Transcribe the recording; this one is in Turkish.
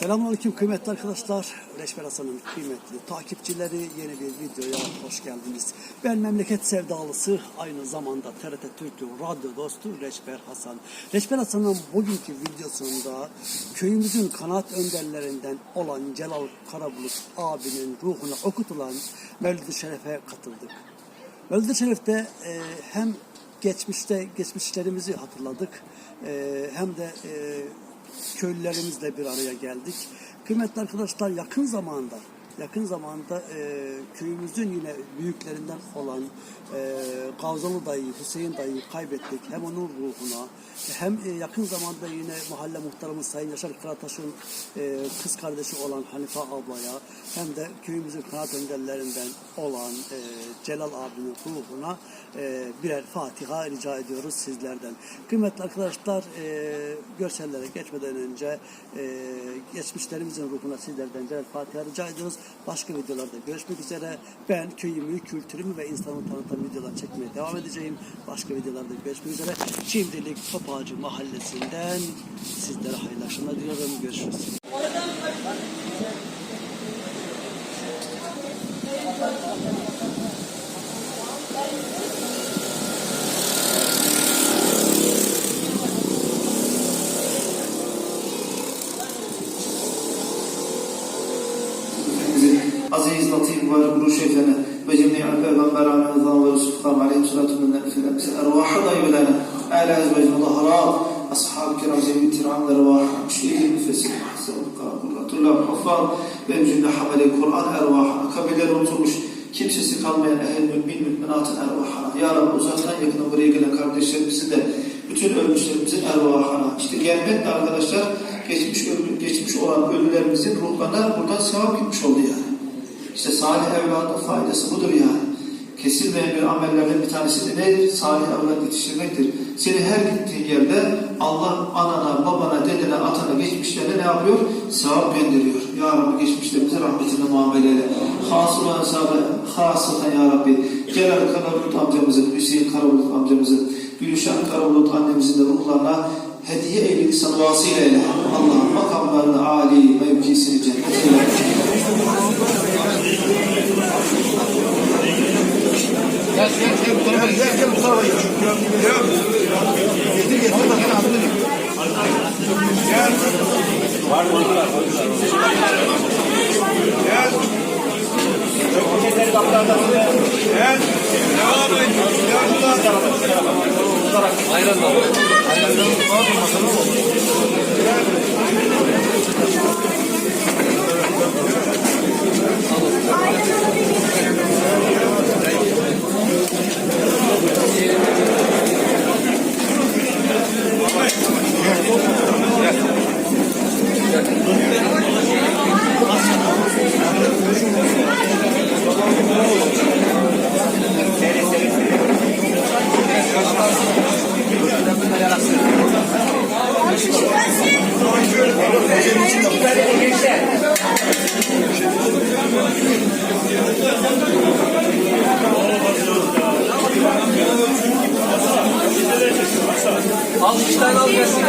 Selamünaleyküm kıymetli arkadaşlar. Reşber Hasan'ın kıymetli takipçileri yeni bir videoya hoş geldiniz. Ben memleket sevdalısı aynı zamanda TRT Türk'ü radyo dostu Reşber Hasan. Reşber Hasan'ın bugünkü videosunda köyümüzün kanaat önderlerinden olan Celal Karabulut abinin ruhuna okutulan Mevlid-i Şeref'e katıldık. Mevlid-i Şerif'te e, hem geçmişte geçmişlerimizi hatırladık e, hem de e, köylülerimizle bir araya geldik. Kıymetli arkadaşlar yakın zamanda yakın zamanda e, köyümüzün yine büyüklerinden olan e, Gavzalı dayı, Hüseyin dayıyı kaybettik. Hem onun ruhuna hem e, yakın zamanda yine mahalle muhtarımız Sayın Yaşar Karataş'ın e, kız kardeşi olan Hanife ablaya hem de köyümüzün kanat önderlerinden olan e, Celal abinin ruhuna e, birer Fatiha rica ediyoruz sizlerden. Kıymetli arkadaşlar e, görsellere geçmeden önce e, geçmişlerimizin ruhuna sizlerden birer Fatiha rica ediyoruz. Başka videolarda görüşmek üzere. Ben köyümü, kültürümü ve insanımı tanıtan videolar çekmeye devam edeceğim. Başka videolarda görüşmek üzere. Şimdilik Topağacı Mahallesi'nden sizlere hayırlı akşamlar diliyorum. Görüşürüz. Aziz, latif ve guru şeyhlerine ve cemiyen peygamberane rızan ve Resulullah aleyhi salatu ve nefile bize ervahı dayıbelerine ehl-i ezbeci mudaharat ashab-ı kiram zemin tiran ve ervahı müşehir müfessir hasebuka kullatullah haffaz ve cümle hamele Kur'an ervahına kabirlere oturmuş kimsesi kalmayan ehl mümin müminatın ervahına. Ya Rabbi uzaktan yakına buraya gelen kardeşlerimizi de bütün ölmüşlerimizin ervahına. İşte gelmekle arkadaşlar geçmiş ölü, geçmiş olan ölülerimizin ruhlarına buradan sevap gitmiş oldu yani. İşte salih evladın faydası budur yani. Kesilmeyen bir amellerden bir tanesi de nedir? Salih evlat yetiştirmektir. Seni her gittiğin yerde Allah anana, babana, dedene, atana, geçmişlerine ne yapıyor? Sevap gönderiyor. Ya Rabbi geçmişlerimize rahmetine muamele eyle. Hasılan sahabe, hasılan Ya Rabbi. Celal Karabulut amcamızın, Hüseyin Karabulut amcamızın, Gülüşen Karabulut annemizin de ruhlarına hediye eyledi sana vasile eyle. Allah makamlarını âli, mevkisini cennet eyle. Gel gel gel bu tarafa gel gel bu tarafa gel. Getir getir bak gel adını bil. Gel. Var mı? Gel. Gel. Devam et. Gel bu tarafa. Aynen. Aynen. Aynen. Aynen. Al bir tane al gelsin.